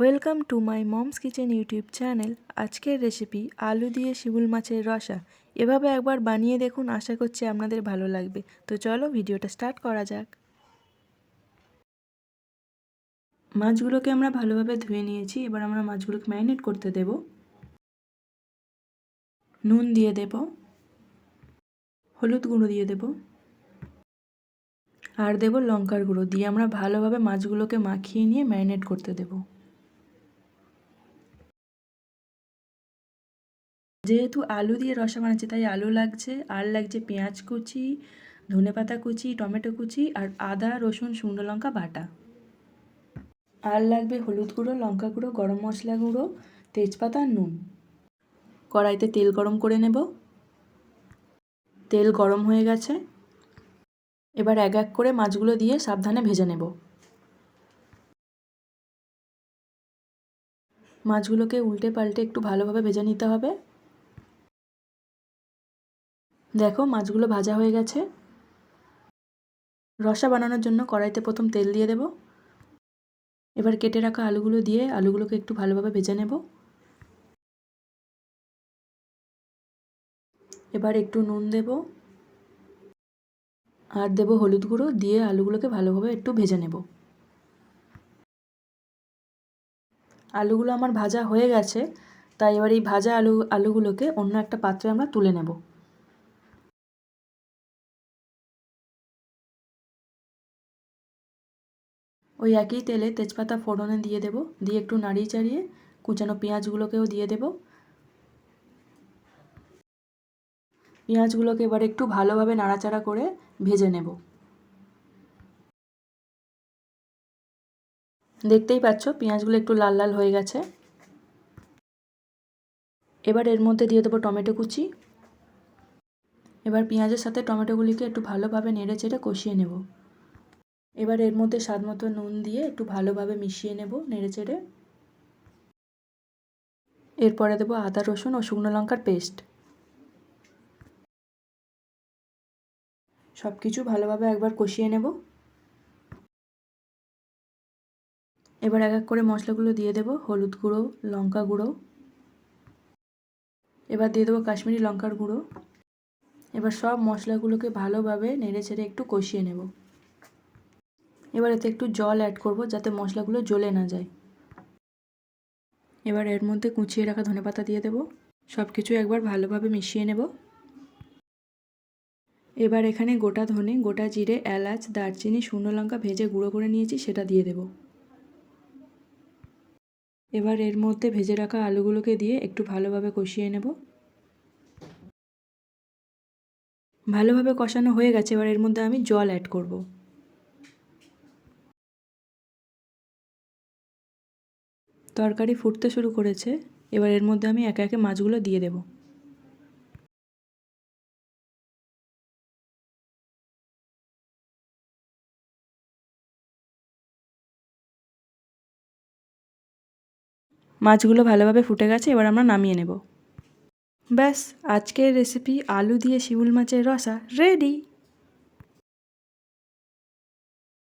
Welcome to my mom's kitchen YouTube channel. আজকের recipe আলু দিয়ে শিমুল মাছের রসা। এভাবে একবার বানিয়ে দেখুন, আশা করছি আপনাদের ভালো লাগবে। তো চলো ভিডিওটা স্টার্ট করা যাক। মাছগুলোকে আমরা ভালোভাবে ধুয়ে নিয়েছি। এবার আমরা মাছগুলোকে ম্যারিনেট করতে দেব। নুন দিয়ে দেব। হলুদ গুঁড়ো দিয়ে দেব। আর দেব লঙ্কার গুঁড়ো। দিয়ে আমরা ভালোভাবে মাছগুলোকে মাখিয়ে নিয়ে ম্যারিনেট করতে দেবো। যেহেতু আলু দিয়ে রসা বানাচ্ছি, তাই আলু লাগছে, আর লাগছে পেঁয়াজ কুচি, ধনে পাতা কুচি, টমেটো কুচি, আর আদা, রসুন, শুকনো লঙ্কা, বাটা। আর লাগবে হলুদ গুঁড়ো, লঙ্কা গুঁড়ো, গরম মশলা গুঁড়ো, তেজপাতা, আর নুন। কড়াইতে তেল গরম করে নেব। তেল গরম হয়ে গেছে। এবার এক এক করে মাছগুলো দিয়ে সাবধানে ভেজে নেব। মাছগুলোকে উল্টে পাল্টে একটু ভালোভাবে ভেজে নিতে হবে। দেখো, মাছগুলো ভাজা হয়ে গেছে। রসা বানানোর জন্য কড়াইতে প্রথম তেল দিয়ে দেব। এবার কেটে রাখা আলুগুলো দিয়ে আলুগুলোকে একটু ভালোভাবে ভেজে নেব। এবার একটু নুন দেব। আর দেব হলুদ গুঁড়ো দিয়ে আলুগুলোকে ভালোভাবে একটু ভেজে নেব। আলুগুলো আমার ভাজা হয়ে গেছে, তাই এবার এই ভাজা আলু, আলুগুলোকে অন্য একটা পাত্রে আমরা তুলে নেব। ওই একই তেলে তেজপাতা ফোড়নে দিয়ে দেব। দিয়ে একটু নাড়িয়ে চাড়িয়ে কুচানো পেঁয়াজগুলোকেও দিয়ে দেব। পেঁয়াজগুলোকে এবার একটু ভালোভাবে নাড়াচাড়া করে ভেজে নেব। দেখতেই পাচ্ছ, পেঁয়াজগুলো একটু লাল লাল হয়ে গেছে। এবার এর মধ্যে দিয়ে দেবো টমেটো কুচি। এবার পেঁয়াজের সাথে টমেটোগুলিকে একটু ভালোভাবে নেড়ে চেড়ে কষিয়ে নেব। এবার এর মধ্যে স্বাদ মতো নুন দিয়ে একটু ভালোভাবে মিশিয়ে নেব নেড়ে চেড়ে এরপরে দেবো আদা, রসুন ও শুকনো লঙ্কার পেস্ট। সব কিছু ভালোভাবে একবার কষিয়ে নেব। এবার এক এক করে মশলাগুলো দিয়ে দেব, হলুদ গুঁড়ো, লঙ্কা গুঁড়ো। এবার দিয়ে দেবো কাশ্মীরি লঙ্কার গুঁড়ো। এবার সব মশলাগুলোকে ভালোভাবে নেড়ে ছেড়ে একটু কষিয়ে নেব। এবার এতে একটু জল অ্যাড করব যাতে মশলাগুলো জ্বলে না যায়। এবার এর মধ্যে কুচিয়ে রাখা ধনেপাতা দিয়ে দেব। সব কিছু একবার ভালোভাবে মিশিয়ে নেব। এবার এখানে গোটা ধনে, গোটা জিরে, এলাচ, দারচিনি, শুকনো লঙ্কা ভেজে গুঁড়ো করে নিয়েছি, সেটা দিয়ে দেব। এবার এর মধ্যে ভেজে রাখা আলুগুলোকে দিয়ে একটু ভালোভাবে কষিয়ে নেব। ভালোভাবে কষানো হয়ে গেছে, এবার এর মধ্যে আমি জল অ্যাড করব। তরকারি ফুটতে শুরু করেছে, এবার এর মধ্যে আমি একে একে মাছগুলো দিয়ে দেব। মাছগুলো ভালোভাবে ফুটে গেছে, এবার আমরা নামিয়ে নেব। ব্যাস, আজকের রেসিপি আলু দিয়ে শিউল মাছের রসা রেডি